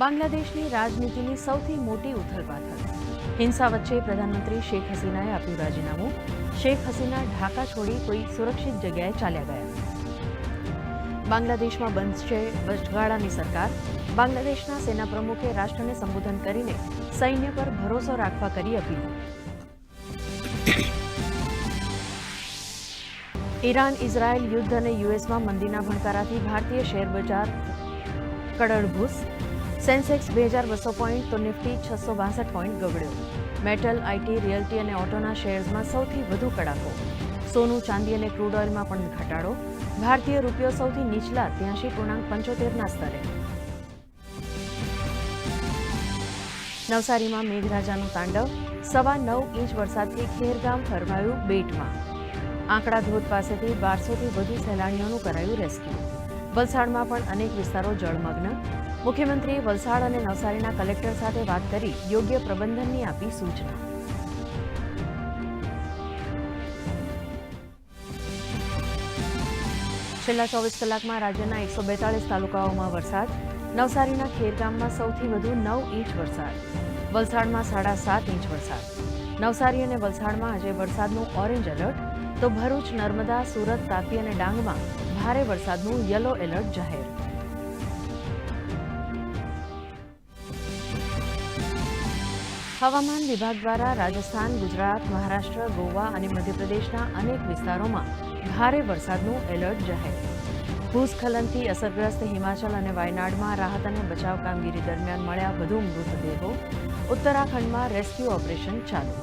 બાંગ્લાદેશની રાજનીતિની સૌથી મોટી ઉથલપાથલ હિંસા વચ્ચે પ્રધાનમંત્રી શેખ હસીનાએ આપ્યું રાજીનામું. શેખ હસીના ઢાકા છોડી કોઈ સુરક્ષિત જગ્યાએ ચાલ્યા ગયા. બાંગ્લાદેશમાં બનશે વચગાળાની સરકાર. બાંગ્લાદેશના સેના પ્રમુખે રાષ્ટ્રને સંબોધન કરીને સૈન્ય પર ભરોસો રાખવા કરી અપીલ. ઈરાન, ઇઝરાયલ યુદ્ધ અને યુએસમાં મંદીના ભણકારાથી ભારતીય શેર બજાર કડળભૂસ. સેન્સેક્સ બે હજાર બસો પોઈન્ટ તો નિફ્ટી છસો બાસઠ પોઈન્ટ ગગડ્યો. મેટલ આઈટી રિયલ્ટી અને ઓટોના શેર્સમાં સૌથી વધુ કડાકો. સોનું, ચાંદી અને ક્રૂડ ઓઇલમાં પણ ઘટાડો. ભારતીય રૂપિયો સૌથી નીચલા ત્યાંશી પૂર્ણાંક પંચોતેરના સ્તરે. નવસારીમાં મેઘરાજાનું તાંડવ. સવા નવ ઇંચ વરસાદથી ખેરગામ ફરવાયું બેટમાં. આંકડા ધોધ પાસેથી બારસોથી વધુ સહેલાણીઓનું કરાયું રેસ્ક્યુ. વલસાડમાં પણ અનેક વિસ્તારો જળમગ્ન. મુખ્યમંત્રીએ વલસાડ અને નવસારીના કલેક્ટર સાથે વાત કરી યોગ્ય પ્રબંધનની આપી સૂચના. છેલ્લા ચોવીસ કલાકમાં રાજ્યના એકસો બેતાળીસ તાલુકાઓમાં વરસાદ, નવસારીના ખેરગામમાં સૌથી વધુ નવ ઇંચ વરસાદ, વલસાડમાં સાડા સાત ઇંચ વરસાદ. નવસારી અને વલસાડમાં આજે વરસાદનું ઓરેન્જ એલર્ટ, તો ભરૂચ, નર્મદા, સુરત, તાપી અને ડાંગમાં ભારે વરસાદનું યલો એલર્ટ જાહેર. હવામાન વિભાગ દ્વારા રાજસ્થાન, ગુજરાત, મહારાષ્ટ્ર, ગોવા અને મધ્યપ્રદેશના અનેક વિસ્તારોમાં ભારે વરસાદનું એલર્ટ જાહેર. ભૂસ્ખલનથી અસરગ્રસ્ત હિમાચલ અને વાયનાડમાં રાહત અને બચાવ કામગીરી દરમિયાન મળ્યા વધુ મૃતદેહો. ઉત્તરાખંડમાં રેસ્ક્યુ ઓપરેશન ચાલુ.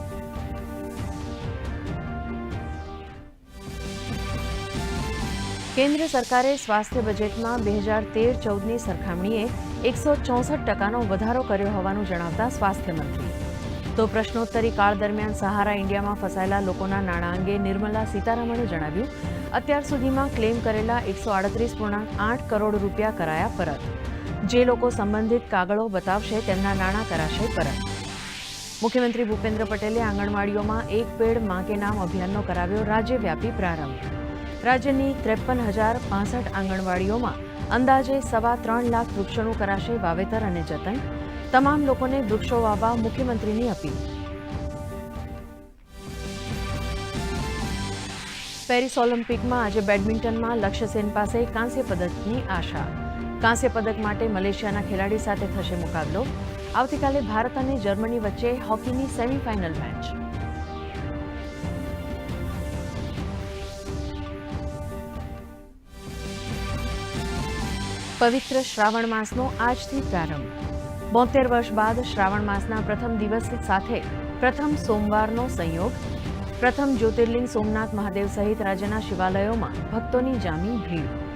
કેન્દ્ર સરકારે સ્વાસ્થ્ય બજેટમાં બે હજાર તેર ચૌદની સરખામણીએ એકસો ચોસઠ ટકાનો વધારો કર્યો હોવાનું જણાવતા સ્વાસ્થ્ય મંત્રી તો પ્રશ્નોત્તરી કાળ દરમિયાન સહારા ઇન્ડિયામાં ફસાયેલા લોકોના નાણાં અંગે નિર્મલા સીતારામણે જણાવ્યું, અત્યાર સુધીમાં ક્લેમ કરેલા એકસો આડત્રીસ પૂર્ણાંક આઠ કરોડ રૂપિયા કરાયા પરત. જે લોકો સંબંધિત કાગળો બતાવશે તેમના નાણાં કરાશે પરત. મુખ્યમંત્રી ભૂપેન્દ્ર પટેલે આંગણવાડીઓમાં એક પેડમાં કે નામ અભિયાનનો કરાવ્યો રાજ્યવ્યાપી પ્રારંભ. રાજ્યની ત્રેપન હજાર પાસઠ આંગણવાડીઓમાં અંદાજે સવા ત્રણ લાખ વૃક્ષોનું કરાશે વાવેતર અને જતન. તમામ લોકોને વૃક્ષો વાવવા મુખ્યમંત્રીની અપીલ. પેરિસ ઓલિમ્પિકમાં આજે બેડમિન્ટનમાં લક્ષ્ય સેન પાસે કાંસ્ય પદકની આશા. કાંસ્ય પદક માટે મલેશિયાના ખેલાડી સાથે થશે મુકાબલો. આવતીકાલે ભારત અને જર્મની વચ્ચે હોકીની સેમીફાઇનલ મેચ. પવિત્ર શ્રાવણ માસનો આજથી પ્રારંભ. બોતેર વર્ષ બાદ શ્રાવણ માસના પ્રથમ દિવસ સાથે પ્રથમ સોમવારનો સંયોગ, પ્રથમ જ્યોતિર્લિંગ સોમનાથ મહાદેવ સહિત રાજ્યના શિવાલયોમાં ભક્તોની જામી ભીડ.